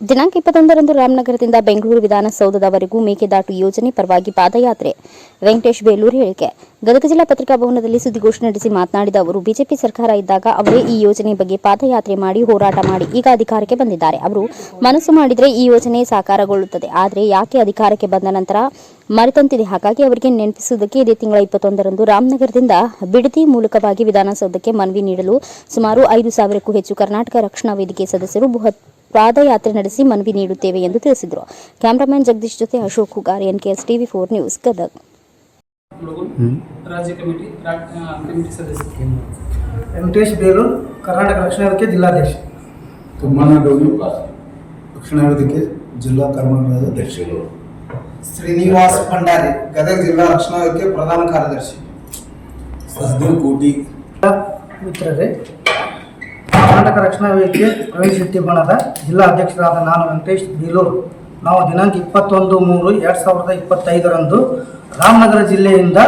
ದಿನಾಂಕ ಇಪ್ಪತ್ತೊಂದರಂದು ರಾಮನಗರದಿಂದ ಬೆಂಗಳೂರು ವಿಧಾನಸೌಧದವರೆಗೂ ಮೇಕೆದಾಟು ಯೋಜನೆ ಪರವಾಗಿ ಪಾದಯಾತ್ರೆ. ವೆಂಕಟೇಶ್ ಬೇಲೂರು ಹೇಳಿಕೆ. ಗದಗ ಜಿಲ್ಲಾ ಪತ್ರಿಕಾ ಭವನದಲ್ಲಿ ಸುದ್ದಿಗೋಷ್ಠಿ ನಡೆಸಿ ಮಾತನಾಡಿದ ಅವರು, ಬಿಜೆಪಿ ಸರ್ಕಾರ ಇದ್ದಾಗ ಅವರೇ ಈ ಯೋಜನೆ ಬಗ್ಗೆ ಪಾದಯಾತ್ರೆ ಮಾಡಿ ಹೋರಾಟ ಮಾಡಿ ಈಗ ಅಧಿಕಾರಕ್ಕೆ ಬಂದಿದ್ದಾರೆ. ಅವರು, ಮನಸ್ಸು ಮಾಡಿದರೆ ಈ ಯೋಜನೆ ಸಾಕಾರಗೊಳ್ಳುತ್ತದೆ. ಆದರೆ ಯಾಕೆ ಅಧಿಕಾರಕ್ಕೆ ಬಂದ ನಂತರ ಮರೆತಂತಿದೆ? ಹಾಗಾಗಿ ಅವರಿಗೆ ನೆನಪಿಸುವುದಕ್ಕೆ ಇದೇ ತಿಂಗಳ ಇಪ್ಪತ್ತೊಂದರಂದು ರಾಮನಗರದಿಂದ ಬಿಡದಿ ಮೂಲಕವಾಗಿ ವಿಧಾನಸೌಧಕ್ಕೆ ಮನವಿ ನೀಡಲು ಸುಮಾರು ಐದು ಸಾವಿರಕ್ಕೂ ಹೆಚ್ಚು ಕರ್ನಾಟಕ ರಕ್ಷಣಾ ವೇದಿಕೆ ಸದಸ್ಯರು ಬೃಹತ್ ಪಾದಯಾತ್ರೆ ನಡೆಸಿ ಮನವಿ ನೀಡುತ್ತೇವೆ ಎಂದು ತಿಳಿಸಿದರು. ಕ್ಯಾಮರಾಮನ್ ಜಗದೀಶ್ ಜೊತೆ Ashok Hugar NKS TV four news Gadag. ಹುಡುಗರು ರಾಜ್ಯ ಕಮಿಟಿ ರಾ- ಆ, ಕಮಿಟಿ ಸದಸ್ಯ. ವೆಂಕಟೇಶ್ ಬೇಲೂರು ಕರ್ನಾಟಕ ರಕ್ಷಣಾ ವೇದಿಕೆ ಜಿಲ್ಲಾಧ್ಯಕ್ಷ. ತುಮ್ಮನಗೌಡಿ ರಕ್ಷಣಾ ವೇದಿಕೆ ಜಿಲ್ಲಾ ಕರ್ನಾಟಕದ ಅಧ್ಯಕ್ಷರು ಶ್ರೀನಿವಾಸ್ ಭಂಡಾರಿ ಗದಗ ಜಿಲ್ಲಾ ರಕ್ಷಣಾ ವೇದಿಕೆ ಪ್ರಧಾನ ಕಾರ್ಯದರ್ಶಿ. ಸಹದೇವ್ ಕೋಟಿ. ಮಿತ್ರರೇ ಕರ್ನಾಟಕ ರಕ್ಷಣಾ ವೇದಿಕೆ ಪ್ರವೀಣ್ ಜಿಲ್ಲಾ ಅಧ್ಯಕ್ಷರಾದ ನಾನು ವೆಂಕಟೇಶ್ ಬೀಲೂರು. ನಾವು ದಿನಾಂಕ ಇಪ್ಪತ್ತೊಂದು ಮೂರು ಎರಡು ಸಾವಿರದ ಇಪ್ಪತ್ತೈದರಂದು ರಾಮನಗರ ಜಿಲ್ಲೆಯಿಂದ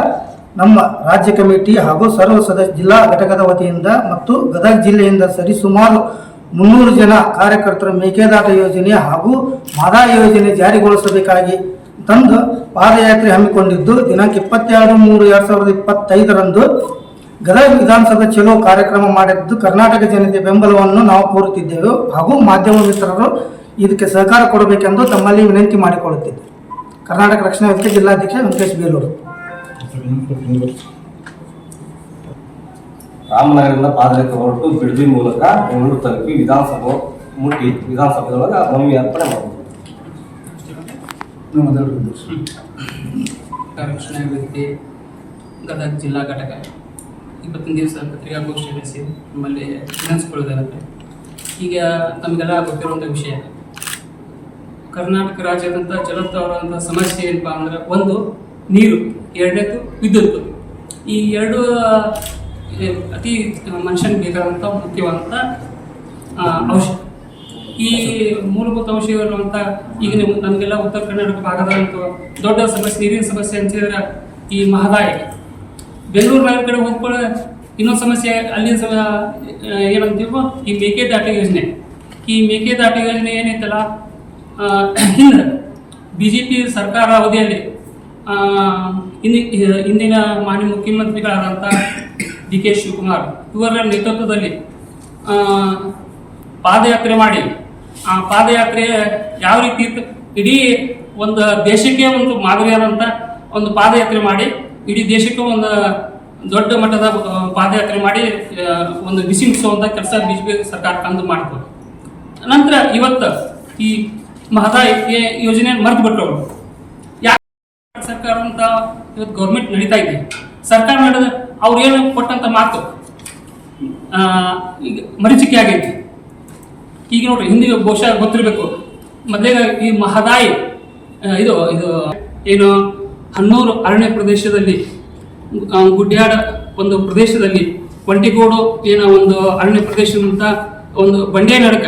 ನಮ್ಮ ರಾಜ್ಯ ಕಮಿಟಿ ಹಾಗೂ ಸರ್ವ ಸದಸ್ಯ ಜಿಲ್ಲಾ ಘಟಕದ ವತಿಯಿಂದ ಮತ್ತು ಗದಗ ಜಿಲ್ಲೆಯಿಂದ ಸರಿಸುಮಾರು ಮುನ್ನೂರು ಜನ ಕಾರ್ಯಕರ್ತರ ಮೇಕೆದಾಟ ಯೋಜನೆ ಹಾಗೂ ಮಾದಾ ಯೋಜನೆ ಜಾರಿಗೊಳಿಸಬೇಕಾಗಿ ತಂದು ಪಾದಯಾತ್ರೆ ಹಮ್ಮಿಕೊಂಡಿದ್ದು, ದಿನಾಂಕ ಇಪ್ಪತ್ತೆರಡು ಮೂರು ಎರಡು ಸಾವಿರದ ಇಪ್ಪತ್ತೈದರಂದು ಗದಗ ವಿಧಾನಸಭೆ ಚಲೋ ಕಾರ್ಯಕ್ರಮ ಮಾಡಿದ್ದು ಕರ್ನಾಟಕ ಜನತೆ ಬೆಂಬಲವನ್ನು ನಾವು ಕೋರುತ್ತಿದ್ದೆವು ಹಾಗೂ ಮಾಧ್ಯಮ ಮಿತ್ರರು ಇದಕ್ಕೆ ಸಹಕಾರ ಕೊಡಬೇಕೆಂದು ತಮ್ಮಲ್ಲಿ ವಿನಂತಿ ಮಾಡಿಕೊಳ್ಳುತ್ತಿದ್ದೆ. ಕರ್ನಾಟಕ ರಕ್ಷಣಾ ವೇದಿಕೆ ಜಿಲ್ಲಾಧ್ಯಕ್ಷ ವೆಂಕಟೇಶ್ ಬೇಲೂರು. ರಾಮನಗರದಿಂದ ಪಾದಯಾತ್ರೆ ಹೊರಟು ಬಿಡದಿ ಮೂಲಕ ಬೆಂಗಳೂರು ತಲುಪಿ ವಿಧಾನಸಭೆ ಮುಟ್ಟಿ ವಿಧಾನಸಭೆದೊಳಗೆ ಮಮ್ಮಿ ಅರ್ಪಣೆ ರಕ್ಷಣಾ ವೇದಿಕೆ ಗದಗ ಜಿಲ್ಲಾ ಘಟಕ. ಇವತ್ತಿನ ದಿವಸ ಪತ್ರಿಕಾಗೋಷ್ಠಿ ನಡೆಸಿ ನಮ್ಮಲ್ಲಿ ವಿನಂತಿಸ್ಕೊಳ್ಳೋದಾಗುತ್ತೆ ಈಗ ನಮಗೆಲ್ಲ ಗೊತ್ತಿರುವಂಥ ವಿಷಯ, ಕರ್ನಾಟಕ ರಾಜ್ಯದಂಥ ಜಲತವರಂಥ ಸಮಸ್ಯೆ ಏನಪ್ಪ ಅಂದ್ರೆ ಒಂದು ನೀರು, ಎರಡನೇದು ವಿದ್ಯುತ್. ಈ ಎರಡು ಅತಿ ಮನುಷ್ಯನಿಗೆ ಬೇಕಾದಂಥ ಮುಖ್ಯವಾದಂಥ ಅಂಶ. ಈ ಮೂಲಭೂತ ಅಂಶ ಇರುವಂಥ, ಈಗ ನೀವು ನಮಗೆಲ್ಲ ಉತ್ತರ ಕರ್ನಾಟಕ ಭಾಗದ ದೊಡ್ಡ ಸಮಸ್ಯೆ, ನೀರಿನ ಸಮಸ್ಯೆ ಅಂತ ಹೇಳಿದ್ರೆ ಈ ಮಹದಾಯಿ. ಬೆಂಗಳೂರು ನಗರ ಕಡೆ ಹೋಗ್ಕೊಳ್ಳೋ ಇನ್ನೊಂದು ಸಮಸ್ಯೆ ಅಲ್ಲಿನ ಸಮ ಏನಂತೀವೋ ಈ ಮೇಕೆದಾಟು ಯೋಜನೆ. ಈ ಮೇಕೆದಾಟು ಯೋಜನೆ ಏನೈತಲ್ಲ ಹಿಂದೆ ಬಿ ಜೆ ಪಿ ಸರ್ಕಾರ ಅವಧಿಯಲ್ಲಿ ಆ, ಇಂದಿನ ಮಾನ್ಯ ಮುಖ್ಯಮಂತ್ರಿಗಳಾದಂಥ ಡಿ ಕೆ ಶಿವಕುಮಾರ್ ಇವರ ನೇತೃತ್ವದಲ್ಲಿ ಪಾದಯಾತ್ರೆ ಮಾಡಿ. ಆ ಪಾದಯಾತ್ರೆ ಯಾವ ರೀತಿ ಇಡೀ ಒಂದು ದೇಶಕ್ಕೆ ಒಂದು ಮಾದರಿಯಾದಂಥ ಒಂದು ಪಾದಯಾತ್ರೆ ಮಾಡಿ. ಇಡೀ ದೇಶಕ್ಕೆ ಒಂದು ದೊಡ್ಡ ಮಟ್ಟದ ಪಾದಯಾತ್ರೆ ಮಾಡಿ ಒಂದು ಬಿಸಿ ಮುಗಿಸುವಂಥ ಕೆಲಸ ಬಿ ಜೆ ಸರ್ಕಾರ ತಂದು ಮಾಡ್ಬೋದು ನಂತರ ಇವತ್ತು ಈ ಮಹದಾಯಿ ಯೋಜನೆ ಮರೆತು ಬಿಟ್ಟರು ಯಾಕೆ ಸರ್ಕಾರ ಅಂತ ಇವತ್ತು ಗೌರ್ಮೆಂಟ್ ನಡೀತಾ ಇದೆ? ಸರ್ಕಾರ ನಡೆದ ಅವ್ರು ಏನು ಕೊಟ್ಟಂತ ಮಾತು ಈಗ ಮರೀಚಿಕೆ ಆಗೈತಿ. ಈಗ ನೋಡ್ರಿ ಹಿಂದಿ ಬಹುಶಃ ಗೊತ್ತಿರಬೇಕು. ಮೊದಲೇ ಈ ಮಹದಾಯಿ ಇದು ಇದು, ಏನು ಹನ್ನೂರು ಅರಣ್ಯ ಪ್ರದೇಶದಲ್ಲಿ ಗುಡ್ಡ್ಯಾಡ ಒಂದು ಪ್ರದೇಶದಲ್ಲಿ, ಒಂಟಿಗೋಡು ಏನೋ ಒಂದು ಅರಣ್ಯ ಪ್ರದೇಶದಂತ ಒಂದು ಬಂಡೆ ನಡಕ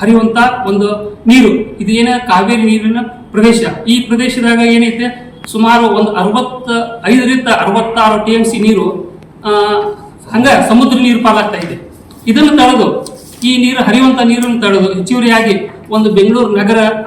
ಹರಿಯುವಂತ ಒಂದು ನೀರು. ಇದು ಏನ ಕಾವೇರಿ ನೀರಿನ ಪ್ರದೇಶ. ಈ ಪ್ರದೇಶದಾಗ ಏನೈತೆ? ಸುಮಾರು ಒಂದು ಅರವತ್ತ ಐದರಿಂದ ಅರವತ್ತಾರು ಟಿ ಎಂ ಸಿ ನೀರು ಹಂಗ ಸಮುದ್ರ ನೀರು ಪಾಲಾಗ್ತಾ ಇದೆ. ಇದನ್ನು ತಡೆದು ಈ ನೀರು ಹರಿಯುವಂತ ನೀರನ್ನು ತಡೆದು ಹೆಚ್ಚುವರಿಯಾಗಿ ಒಂದು ಬೆಂಗಳೂರು ನಗರ